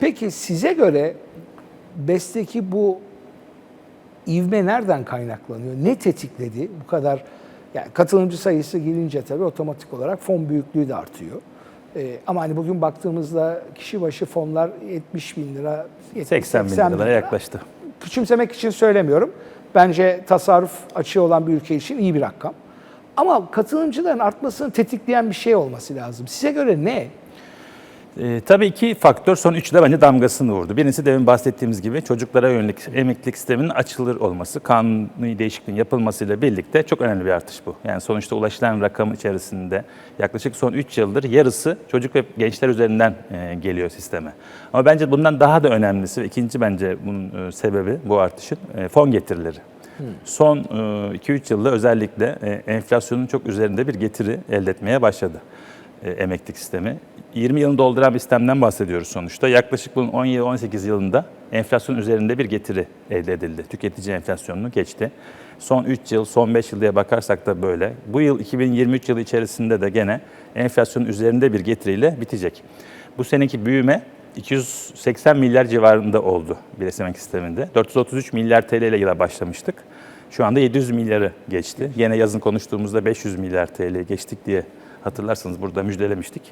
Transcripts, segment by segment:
Peki size göre BES'teki bu ivme nereden kaynaklanıyor? Ne tetikledi bu kadar? Yani katılımcı sayısı gelince tabii otomatik olarak fon büyüklüğü de artıyor. Ee, ama hani bugün baktığımızda kişi başı fonlar 70 bin lira, 70, 80 bin liralara yaklaştı. Küçümsemek için söylemiyorum. Bence tasarruf açığı olan bir ülke için iyi bir rakam. Ama katılımcıların artmasını tetikleyen bir şey olması lazım. Size göre ne? Ee, tabii iki faktör son üçü de bence damgasını vurdu. Birincisi demin bahsettiğimiz gibi çocuklara yönelik emeklilik sisteminin açılır olması, kanuni değişikliğin yapılmasıyla birlikte çok önemli bir artış bu. Yani sonuçta ulaşılan rakam içerisinde yaklaşık son 3 yıldır yarısı çocuk ve gençler üzerinden e, geliyor sisteme. Ama bence bundan daha da önemlisi ve ikinci bence bunun e, sebebi bu artışın e, fon getirileri. Son 2-3 yılda özellikle e, enflasyonun çok üzerinde bir getiri elde etmeye başladı e, emeklilik sistemi. 20 yılını dolduran bir sistemden bahsediyoruz sonuçta. Yaklaşık bunun 17-18 yılında enflasyon üzerinde bir getiri elde edildi. Tüketici enflasyonunu geçti. Son 3 yıl, son 5 yıl diye bakarsak da böyle. Bu yıl 2023 yılı içerisinde de gene enflasyonun üzerinde bir getiriyle bitecek. Bu seneki büyüme 280 milyar civarında oldu bir emek sisteminde. 433 milyar TL ile yıla başlamıştık. Şu anda 700 milyarı geçti. Yine yazın konuştuğumuzda 500 milyar TL geçtik diye hatırlarsanız burada müjdelemiştik.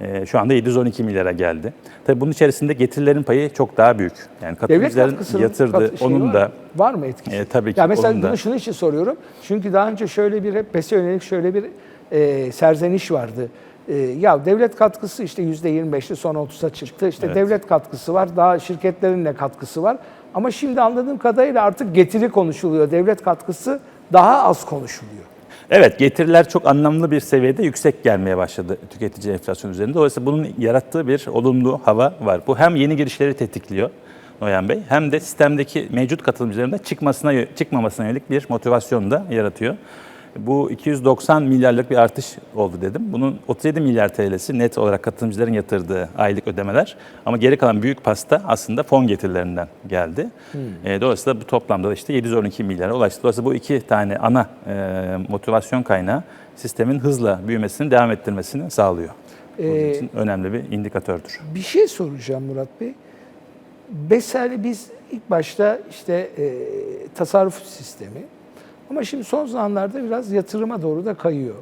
Ee, şu anda 712 milyara geldi. Tabii bunun içerisinde getirilerin payı çok daha büyük. Yani katılımcıların yatırdığı, kat- onun var da var mı etkisi? E, tabii ki, Ya mesela onun da. bunu şunun için soruyorum. Çünkü daha önce şöyle bir hep BES'e yönelik şöyle bir e, serzeniş vardı. E, ya devlet katkısı işte yüzde 25'li son 30'a çıktı. İşte Evet. devlet katkısı var, daha şirketlerin de katkısı var. Ama şimdi anladığım kadarıyla artık getiri konuşuluyor. Devlet katkısı daha az konuşuluyor. Evet getiriler çok anlamlı bir seviyede yüksek gelmeye başladı tüketici enflasyon üzerinde. Dolayısıyla bunun yarattığı bir olumlu hava var. Bu hem yeni girişleri tetikliyor Noyan Bey hem de sistemdeki mevcut katılımcıların da çıkmasına, çıkmamasına yönelik bir motivasyon da yaratıyor. Bu 290 milyarlık bir artış oldu dedim. Bunun 37 milyar TL'si net olarak katılımcıların yatırdığı aylık ödemeler. Ama geri kalan büyük pasta aslında fon getirilerinden geldi. E, dolayısıyla bu toplamda da işte 712 milyara ulaştı. Dolayısıyla bu iki tane ana e, motivasyon kaynağı sistemin hızla büyümesini devam ettirmesini sağlıyor. Bunun Ee, için önemli bir indikatördür. Bir şey soracağım Murat Bey. BESEL biz ilk başta işte e, tasarruf sistemi ama şimdi son zamanlarda biraz yatırıma doğru da kayıyor.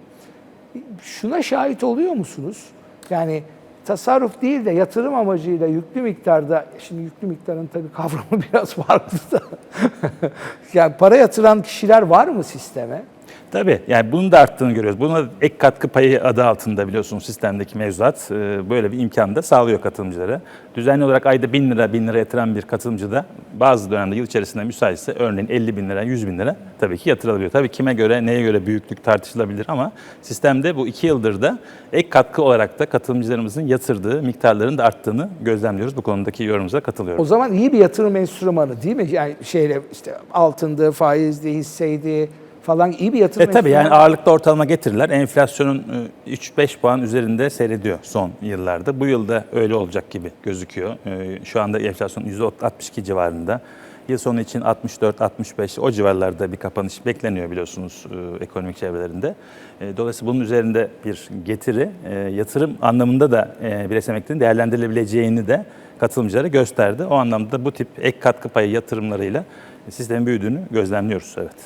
Şuna şahit oluyor musunuz? Yani tasarruf değil de yatırım amacıyla yüklü miktarda, şimdi yüklü miktarın tabii kavramı biraz farklı da. yani para yatıran kişiler var mı sisteme? Tabii yani bunun da arttığını görüyoruz. Buna ek katkı payı adı altında biliyorsunuz sistemdeki mevzuat e, böyle bir imkan da sağlıyor katılımcılara. Düzenli olarak ayda 1000 lira 1000 lira yatıran bir katılımcı da bazı dönemde yıl içerisinde müsaitse örneğin 50 bin lira 100 bin lira tabii ki yatırılabiliyor. Tabii kime göre neye göre büyüklük tartışılabilir ama sistemde bu iki yıldır da ek katkı olarak da katılımcılarımızın yatırdığı miktarların da arttığını gözlemliyoruz. Bu konudaki yorumunuza katılıyorum. O zaman iyi bir yatırım enstrümanı değil mi? Yani şeyle işte altındı, faizdi, hisseydi falan iyi bir yatırım E tabii yani ağırlıkta ortalama getiriler enflasyonun e, 3-5 puan üzerinde seyrediyor son yıllarda. Bu yılda öyle olacak gibi gözüküyor. E, Şu anda enflasyon %62 civarında. Yıl sonu için 64-65 o civarlarda bir kapanış bekleniyor biliyorsunuz e, ekonomik çevrelerinde. E, Dolayısıyla bunun üzerinde bir getiri, e, yatırım anlamında da e, bireysel emekliliğin değerlendirilebileceğini de katılımcılara gösterdi. O anlamda bu tip ek katkı payı yatırımlarıyla sistemin büyüdüğünü gözlemliyoruz. Evet.